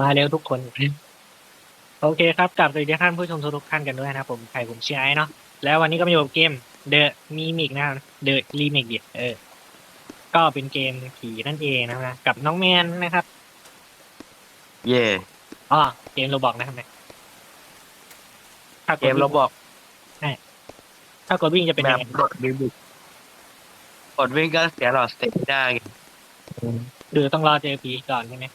มาเร็วทุกคน โอเคครับกลับสวัสดีท่านผู้ชมทุกๆท่านกันด้วยนะครับผมใครผมเชียร์ไอ้เนาะแล้ววันนี้ก็มาอยู่กับเกม The Mimic นะครับ The Remake ดิเออ ก็เป็นเกมผีนั่นเองนะครับนะกับน้องแมนนะครับ เย่อ๋อเกมโรบอกนะครับนะถ้ากดเกมเราบอกถ้ากดวิ่งจะเป็นแบยับงไงกดวิ่งกดวิ่งก็เสียหลอดสเตปได้ไงคือต้องรอเจอผีก่อนใช่ไหม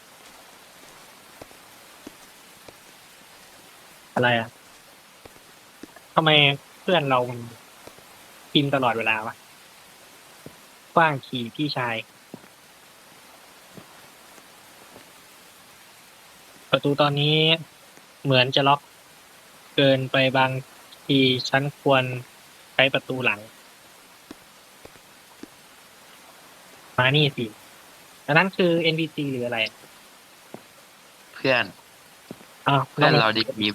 อะไรอะทำไมเพื่อนเรามันพิมตลอดเวลาวะกว้างขี่พี่ชาย ประตูตอนนี้เหมือนจะล็อกเกินไปบางทีฉันควรใช้ประตูหลัง มานี่สิอันนั้นคือ NPC หรืออะไร เพื่อน อ้าวเพื่น้ออนงเราดีมี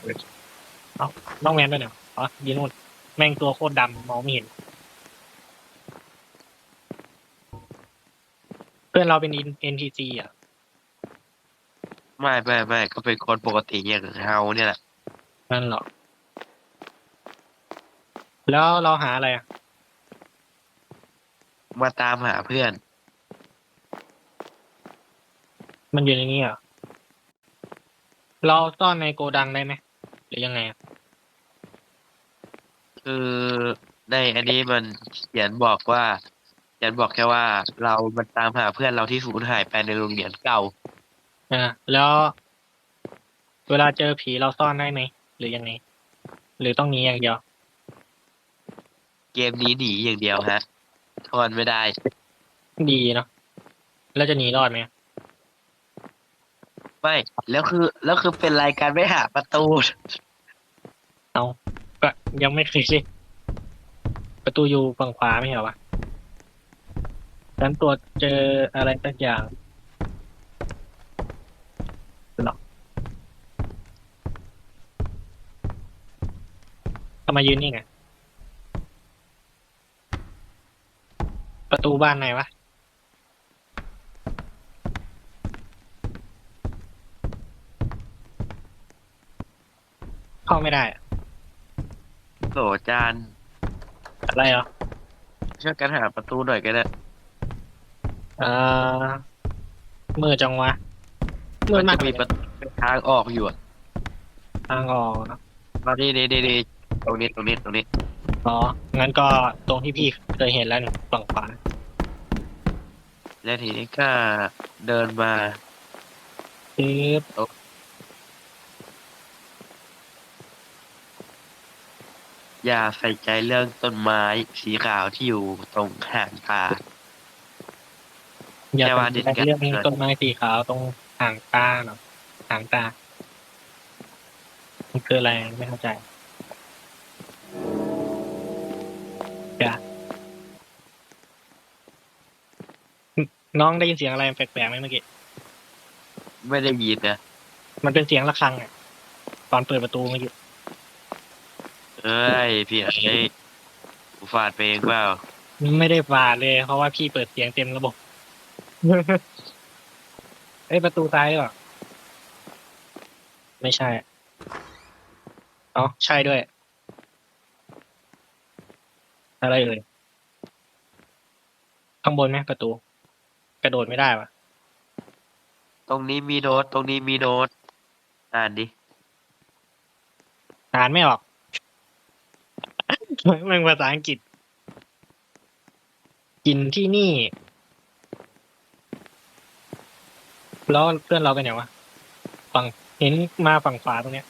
น้องแมนด้วยเนี่ยอ๋อยีนู่นแม่งตัวโคตรดำมองไม่เห็น เพื่อนเราเป็น NPC อะ ไม่ไม่ไม่ก็เป็นคนปกติอย่างเฮาเนี่ยแหละนั่นเหรอ แล้วเราหาอะไรอะ มาตามหาเพื่อน มันอยู่ในนี้เหรอะ เราซ่อนในโกดังได้ไหมหรือยังไงอะคือในอันนี้มันเขียนบอกว่าเขียนบอกแค่ว่าเรามันตามหาเพื่อนเราที่สูญหายไปในโรงเรียนเก่า อ่าแล้วเวลาเจอผีเราซ่อนได้ไหมหรือยังไง หรือต้องหนี้อย่างเดียว เกมนี้หนีอย่างเดียวฮะทอนไม่ได้ดีเนาะแล้วจะหนีรอดไหม ไม่ แล้วคือ แล้วคือเป็นรายการไม่หาประตู เอาก็ยังไม่เคยเลยประตูอยู่ฝั่งขวาไม่ใช่เหรอวะฉันตรวจเจออะไรสักอย่างหรอกทำไมยืนนี่ไง ประตูบ้านไหนวะ เข้าไม่ได้อะโหลจานอะไรเหรอช่วยกันหาประตูหน่อยก็ได้เอ่อมือจังวะมืมัอนมากจะมีประตูทางออกอยู่อะทางออกเนอะตอนนี้นี่นี่นี่ตรงนี้ตรงนี้ตรงนี้อ๋อ งั้นก็ตรงที่พี่เคยเห็นแล้วนี่ฝั่งขวาแล้วทีนี้ก็เดินมาปึ๊บอ ย่าใส่ใจเรื่องต้นไม้สีขาวที่อยู่ตรงห่างตา อย่าแค่ไปว่าเด่นเรื่องกันต้นไม้สีขาวตรงห่างตาเนาะห่างตามันคืออะไรไม่เข้าใจจ้ะน้องได้ยินเสียงอะไรแปลกๆไหมเมื่อกี้ไม่ได้ยินนะมันเป็นเสียงระฆังอะ ตอนเปิดประตูเมื่อกี้ เอ้ยพี่เอ้ยกูฟาดไปเองเปล่าไม่ได้ฝาดเลย เพราะว่าพี่เปิดเสียงเต็มระบบ เอ้ยประตูซ้ายหรือเปล่าไม่ใช่อ๋อใช่ด้วย อะไรเอ่ยข้างบนไหมประตู กระโดดไม่ได้วะตรงนี้มีโน้ตตรงนี้มีโน้ตอ่านดิอ่านไม่ออก มันภาษาอังกฤษ กินที่นี่ แล้วเพื่อนเราไปไหนวะ ฝั่งเห็นมาฝั่งขวาตรงเนี้ย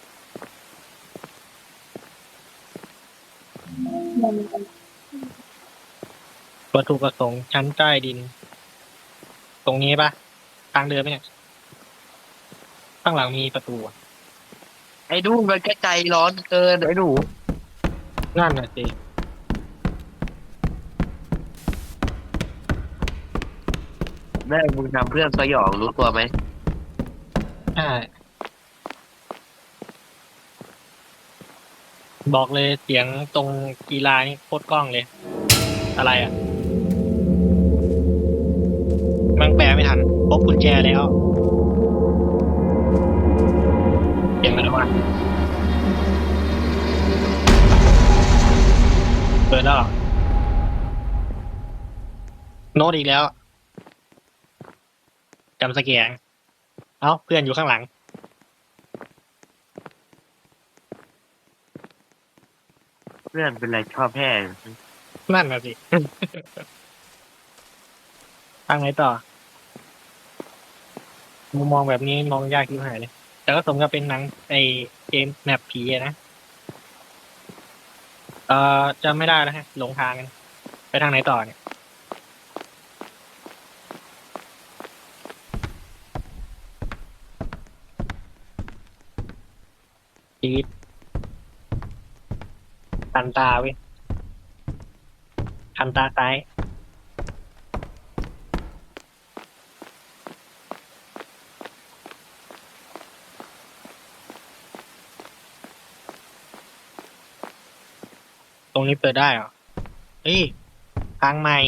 วัตถุประสงค์ชั้นใต้ดิน ตรงนี้ปะทางเดินไหมเนี่ย ข้างหลังมีประตูอะไอ้ดูมันก็ใจร้อนเกินไอ้หนู นั่นน่ะสิแม่งมึงทำเพื่อนสยองรู้ตัวไหมใช่บอกเลยเสียงตรงกีฬานี่โคตรกล้องเลย อะไรอะมันแปลไม่ทันพบกุญแจแล้ววะ เปิดแล้วเหรอโน้ตอีกแล้วจำสเกียงเอ้าเพื่อนอยู่ข้างหลัง เพื่อนเป็นไรชอบแพ้นั่นน่ะสิ ทางไหนต่อ มุมมองแบบนี้มองยากที่หายเลย แต่ก็สมกับเป็นหนังไอเกมแมปผีอะนะ เอ่อจำไม่ได้แล้วฮะหลงทางกันไปทางไหนต่อเนี่ยชีวิตคันตาเว้ยคันตาซ้าย รงนี้เปิดได้เหรอเฮ้ยทางใหม่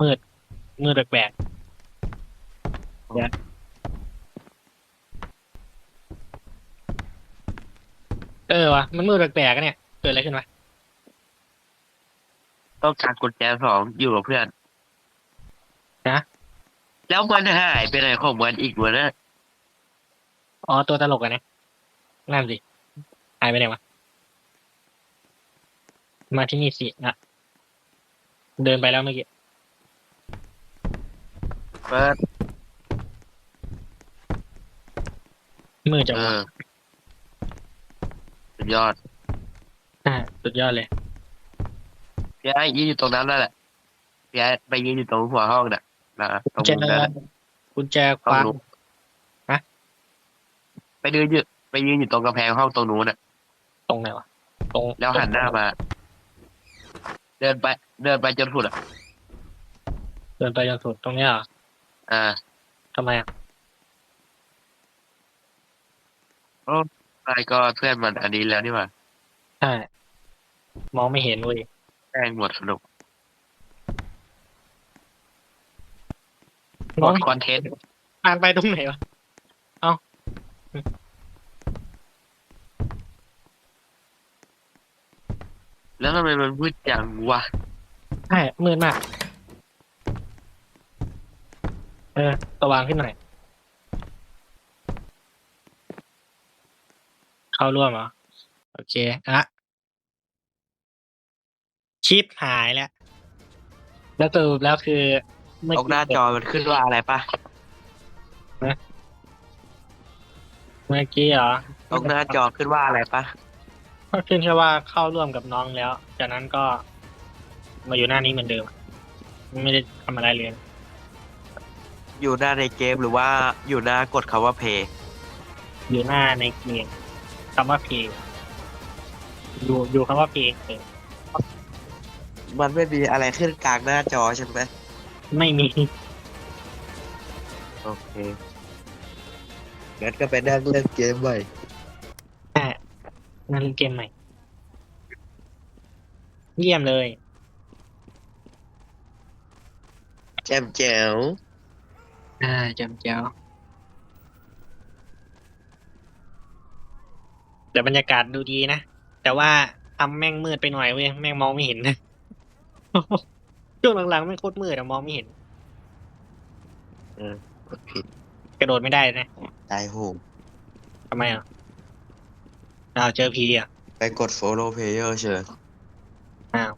มืดมืดแปลกๆเดี๋ยวเออวะมันมืดแปลกๆอะเนี่ย เกิดอะไรขึ้นวะต้องการกุญแจสองอยู่กับเพื่อนฮะแล้วมันหายไปไหนของมันอีกวะเนี่ยอ๋อตัวตลกอะนะนั่นสิหายไปไหนวะ มาที่นี่สินะเดินไปแล้วเมื่อกี้ เปิดมืดจังเอวะอสุดยอดอ่าสุดยอดเลย พี่ไอ้ยืนอยู่ตรงนั้นนั่นแหละพี่ไอ้ไปยืนอยู่ตรงหัวห้องน่ะนะตรงกุญมุมแจนั้นแหละกุญแจคต้องว้างรู้ฮะ ไปยืนอยู่ไปยืนอยู่ตรงกำแพงห้องตรงนู้นน่ะ ตรงไหนวะ ตรงแล้วหันหน้ามา เดินไป เดินไปจนสุดอะ เดินไปจนสุดตรงเนี้ยเหรออ่าทำไมอะไอ้ก็เพื่อนมันอันนี้แล้วนี่หว่าใช่มองไม่เห็นเว้ยแกล้งหมดสนุกมองคอนเทนต์ทางไปตรงไหนวะ แล้วทำไมมันมืดจังวะใช่มืดมาก เออสว่างขึ้นหน่อย เข้าร่วมเหรอ โอเคอะชิปหายแล้ว แล้วสรุปแล้วคือเมื่ตรงหน้าจอมันขึ้นว่าอะไรปะเมื่อกี้เหรอตรงหน้าจอขึ้นว่าอะไรปะ ก็ขึ้นแค่ว่าเข้าร่วมกับน้องแล้ว จากนั้นก็มาอยู่หน้านี้เหมือนเดิม ไม่ได้ทำอะไรเลยอยู่หน้าในเกมหรือว่าอยู่หน้ากดคำว่าเพย์อยู่หน้าในเกมคำว่าเพย์อยู่อยู่คำว่าเพย์เออมันไม่มีอะไรขึ้นกลางหน้าจอใช่ไหมไม่มีโอเคงั้นก็ไปนั่งเล่นเกมใหม่แค่ นั่นเกมใหม่ เยี่ยมเลย แจ่มแจ๋วอ่าจำเจ้าแต่บรรยากาศดูดีนะ แต่ว่าทำแม่งมืดไปหน่อยเว้ย แม่งมองไม่เห็นนะ ช่วงหลังๆ แม่งโคตรมืดอะมองไม่เห็น กดผิดกระโดดไม่ได้นะ ตายโหงทำไมอะ อ้าวเจอผีอะไปกด follow player เชิญอ้าว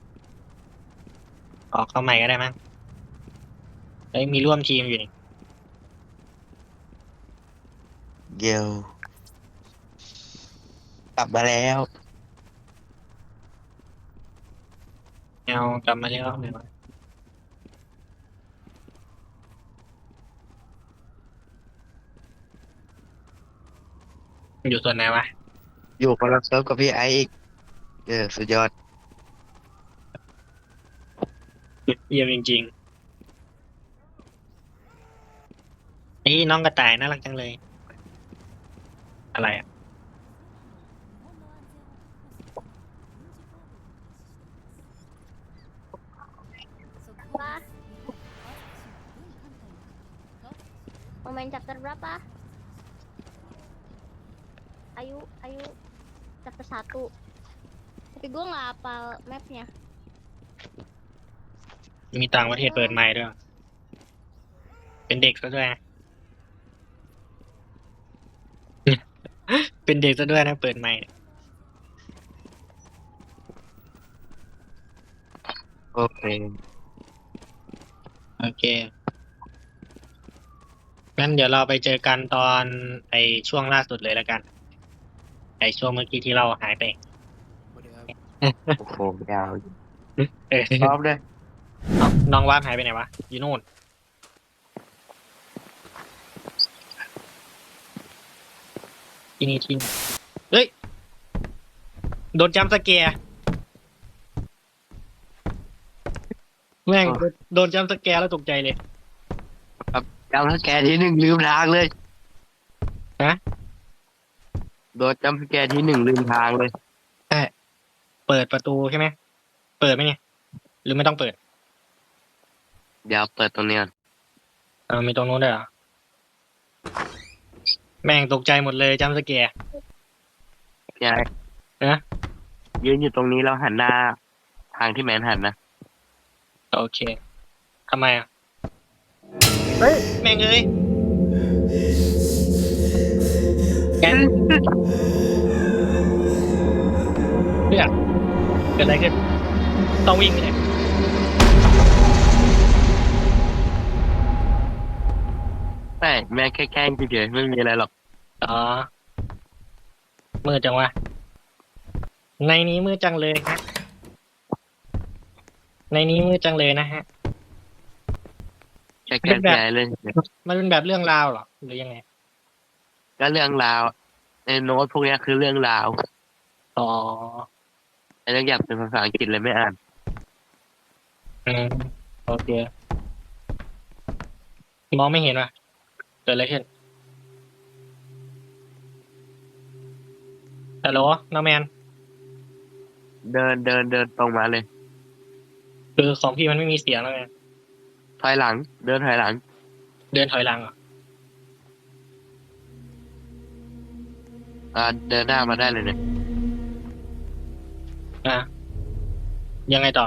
ออกเข้าใหม่ก็ได้มั้งเอ้ยมีร่วมทีมอยู่นี่เกลกลับมาแล้ว เอากลับมาเรียกรอบหนึ่งวะอยู่ส่วนไหนวะ อยู่คนละเซิร์ฟกับพี่ไอซ์อีก เออ สุดยอด เยี่ยมจริงๆนี่น้องกระต่ายน่ารักจังเลย อะไรอะ Apa? Mau main chapter berapa? ayo ayo chapter satu tapi gue nggak hafal mapnya มีต่างประเทศเปิดใหม่ด้วย เป็นเด็กซะด้วยนะเป็นเด็กซะด้วยนะเปิดใหม่ โอเค โอเค งั้นเดี๋ยวเราไปเจอกันตอนไอช่วงล่าสุดเลยแล้วกัน ไอช่วงเมื่อกี้ที่เราหายไปสวัสดีครับโอ้โหยาวเออพร้อมเลยเอ้าน้องวาบหายไปไหนวะ อยู่นู่น ที่นี่ที่นี่เฮ้ย โดนจำสเกียร์แม่งโดนโดนจำสแกร์แล้วตกใจเลย จำสแกนที่หนึ่งลืมทางเลยฮะ โดนจำสแกนที่หนึ่งลืมทางเลยเปิดประตูใช่ไหม เปิดไหมเนี่ย หรือไม่ต้องเปิดเดี๋ยวเปิดตรงนี้ก่อนเออมีตรงนู้นด้วยเหรอ แม่งตกใจหมดเลยจำสแกร์พี่ไอ้นะยืนอยู่ตรงนี้แล้วหันหน้า ทางที่แมนหันนะโอเคทำไมอะ เฮ้ย แม่งเอ้ย แกนเพื่อนเกิดอะไรขึ้น ต้องวิ่งเลยไม่แม่แค่แกล้งเฉยๆไม่มีอะไรหรอก อ๋อ มืดจังวะ ในนี้มืดจังเลยฮะ ในนี้มืดจังเลยนะฮะ แค่แกล้งพี่ไอ้เล่นเฉยมันเป็นแบบเรื่องราวเหรอ หรือยังไง ก็เรื่องราวในโน้ตพวกเนี้ยคือเรื่องราวอ๋อไอ้เรื่องอยากเป็นภาษาอังกฤษเลยไม่อ่าน อืมโอเค มองไม่เห็นว่ะเกิดอะไรขึ้นฮัลโหลน้องแมน เดินเดินเดินตรงมาเลย คือของพี่มันไม่มีเสียงแล้วไงถอยหลัง เดินถอยหลัง เดินถอยหลังเหรอ อ่าเดินหน้ามาได้เลยเนี่ยอะยังไงต่อ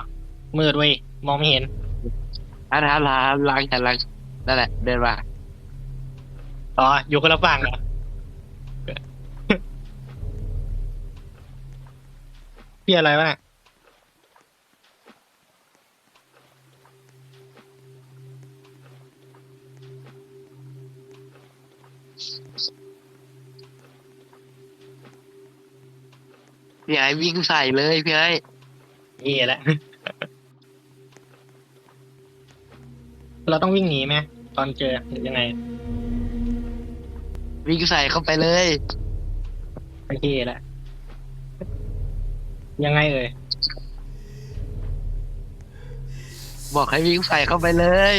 มืดเว้ยมองไม่เห็นอ่าทางหลังหลังหันหลังนั่นแหละ เดินมาอ๋ออยู่คนละฝั่งเหรอพี่อะไรวะเนี่ย พี่ไอ้วิ่งใส่เลยพี่ไอ้นี่แหละ เราต้องวิ่งหนีไหมตอนเจอหรือยังไงวิ่งใส่เข้าไปเลยโอเคแหละ ยังไงเอ่ยบอกให้วิ่งใส่เข้าไปเลย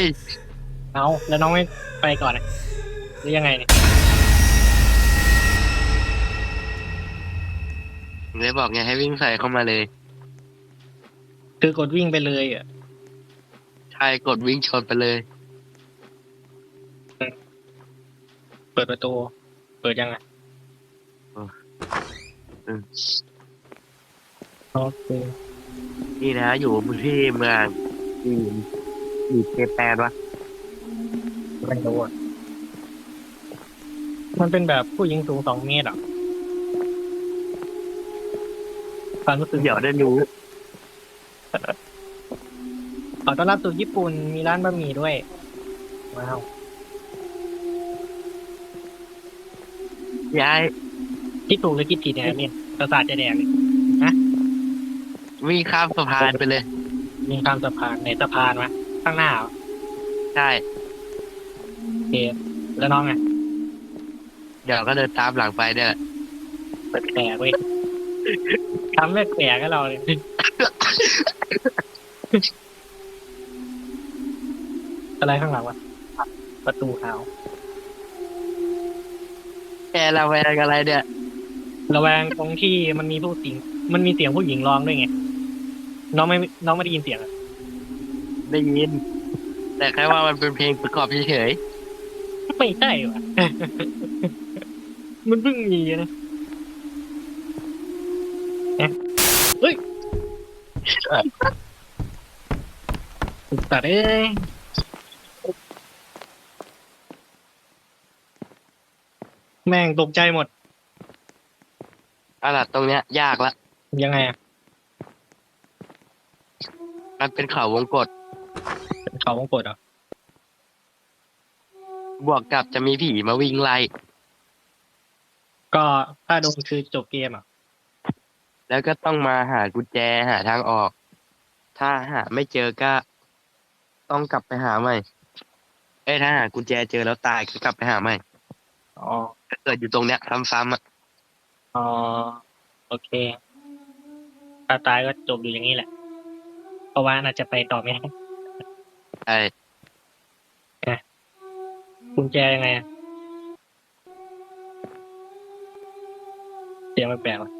เอาแล้วน้องไม่ไปก่อนอะหรือยังไงเนี่ย เลยบอกไงให้วิ่งใส่เข้ามาเลย คือกดวิ่งไปเลยอะใช่กดวิ่งชนไปเลย เปิดประตู เปิดยังไงอืมโอเคนี่นะ อยู่ที่เมืองจีนอยู่เจแปนวะไม่รู้อะมันเป็นแบบผู้หญิงสูงสองเมตรอะ ความรู้สึกเดี๋ยวได้รู้ขอต้อนรับสู่ญี่ปุ่นมีร้านบะหมี่ด้วย ว้าว ย้ายคิดถูกหรือคิดผิดเนี่ยเนี่ยประสาทจะแดงเลยวิ่งข้ามสะพานไปเลย มีข้ามสะพานในสะพานวะข้างหน้าเหรอใช่ โอเคแล้วน้องไงเดี๋ยวก็เดินตามหลังไปเนี่ยแหละเปิดแปลกเว้ย ทำแปลกๆให้เราเลยอะไรข้างหลังวะประตูขาวแกเราไปอะไรเนี่ยระแวงตรงที่มันมีผู้สิง มันมีเสียงผู้หญิงร้องด้วยไงน้องไม่น้องไม่ได้ยินเสียงอะได้ยิน แต่แค่ว่ามันเป็นเพลงประกอบเฉยไม่ใช่วะมันเพิ่งมีนะ ฮ้ยตัดเอ้ยแม่งตกใจหมดเอาล่ะตรงเนี้ย ยากละ ยังไงอะมันเป็นเขาวงกตเป็นเขาวงกดเหรอบวกกับจะมีผีมาวิ่งไล่ ก็ถ้าโดนคือจบเกมอะ แล้วก็ต้องมาหากุญแจหาทางออก ถ้าหาไม่เจอก็ ต้องกลับไปหาใหม่ เอ้ยถ้าหากุญแจเจอแล้วตายก็กลับไปหาใหม่ อ๋อถ้าเกิดอยู่ตรงเนี้ยซ้ำๆอะ อ๋อ โอเค ถ้าตายก็จบอยู่อย่างนี้แหละ เพราะว่าอาจจะไปต่อไม่ได้ไอ้กุญแจยังไงอะเสียงแปลกๆว่ะ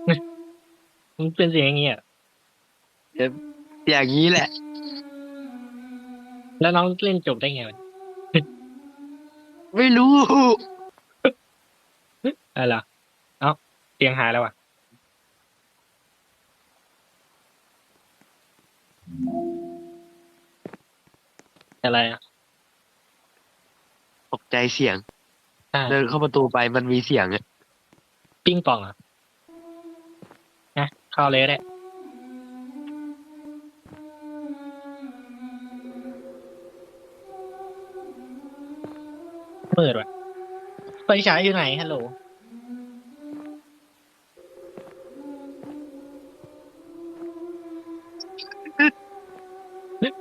มันเป็นเสียงอย่างนี้อะอย่างนี้แหละ แล้วน้องเล่นจบได้ไงวะไม่รู้อะไรเหรอเอ้าเสียงหายแล้วอะ อะไรอะ ตกใจเสียง อ่าเดินเข้าประตูไปมันมีเสียงอะ ปิ้งปองเหรอะนะ เข้าเลยก็ได้เปิดว่ะไฟฉายอยู่ไหนฮัลโหล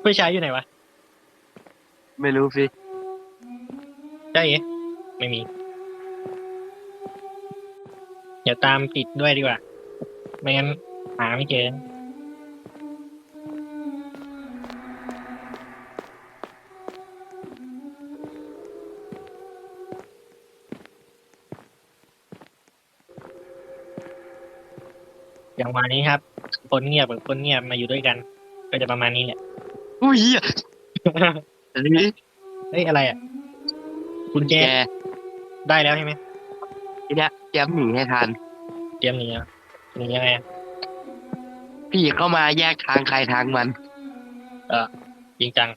ไฟฉายอยู่ไหนวะ ไม่รู้สิได้เหรอไม่มี เดี๋ยวตามติดด้วยดีกว่า ไม่งั้นหาไม่เจออย่างวันนี้ครับ คนเงียบกับคนเงียบมาอยู่ด้วยกัน ก็จะประมาณนี้แหละ อุ้ยเหี้ยอันนี้เฮ้ย อะไรอะกุญแจแกได้แล้วใช่ไหมทีเนี้ยเตรียมหนีให้ทัน เตรียมหนีอะ หนียังไงอะพี่เข้ามาแยกทางใครทางมันจริงจัง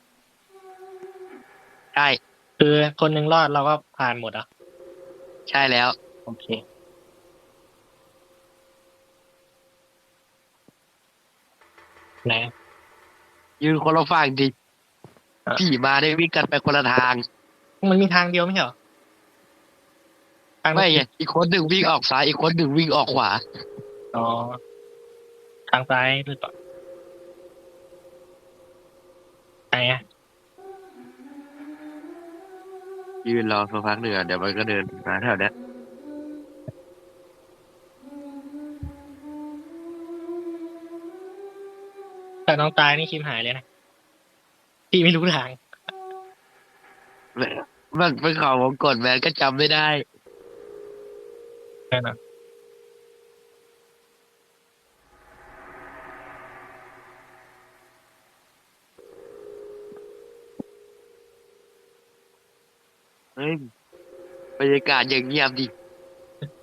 ใช่ คือคนหนึ่งรอดเราก็ผ่านหมดอะใช่แล้ว โอเค ไหน ยืนคนละฝั่งดิอะผีมาได้วิ่งกันไปคนละทาง มันมีทางเดียวไม่ใช่เหรอทางไม่ไงอีกคนหนึ่งวิ่งออกซ้ายอีกคนหนึ่งวิ่งออกขวา อ๋อ ทางซ้ายหรือเปล่าไหนอะยืนรอสักพักหนึ่งอะเดี๋ยวมันก็เดินมาแถวเนี้ยแต่น้องตายนี่คิมหายเลยนะพี่ไม่รู้ทาง มันเป็นเขาวงกดแมนก็จำไม่ได้แน่น อนเฮ้ยบรรยากาศอย่างเงียบดิ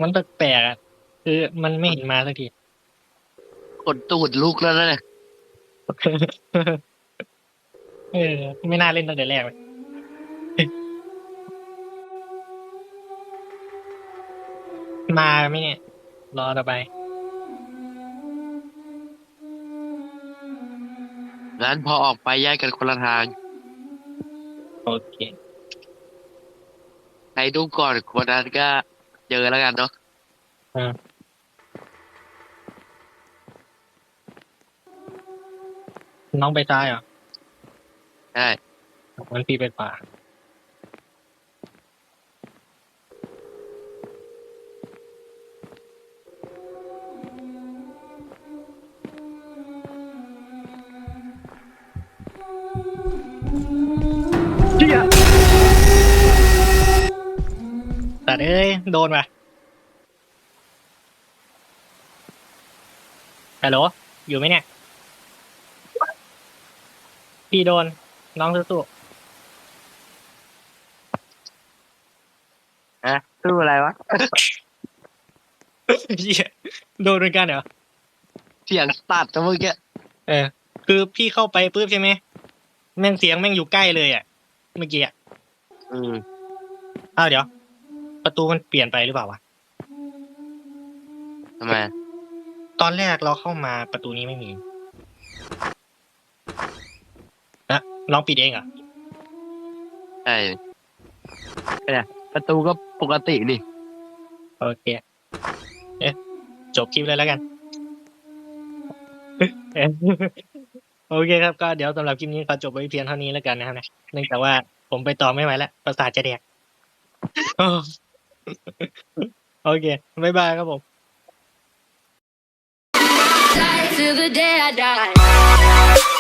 มันแปลกๆอะคือมันไม่เห็นมาสักทีกดตูดลุกแล้วนะเนี่ยเออไม่น่าเล่นตั้งแต่แรกเลยมาไหมเนี่ย รอต่อไป งั้นพอออกไปแยกกันคนละทาง โอเค ใครดูก่อนคนนั้นก็เจอแล้วกันเนาะน้องไปซ้ายเหรอใช่มันพี่ไปขวา แต่เอ้ย โดนว่ะฮัลโหลอยู่ไหมเนี่ย พี่โดน น้องสู้อะสู้อะไรวะๆเหี้ยโดนเหมือนกันเหรอ เสียงตัดนะเมื่อกี้เออ คือพี่เข้าไปปุ๊บใช่ไหมแม่งเสียงแม่งอยู่ใกล้เลยอะ เมื่อกี้อะอืมอ้าวเดี๋ยว ประตูมันเปลี่ยนไปหรือเปล่าวะ ทำไมตอนแรกเราเข้ามาประตูนี้ไม่มีนะลองปิดเองเหรอใช่เนี่ยประตูก็ปกตินี่ โอเค เอ๊ะ จบคลิปเลยแล้วกันเอ๊ะโอเคครับก็เดี๋ยวสำหรับคลิปนี้ขอจบไว้เพียงเท่านี้แล้วกันนะครับนะเนื่องจากว่าผมไปต่อไม่ไหวแล้วประสาทจะแดกโอ้ โอเค บ๊ายบายครับผม till the day I die.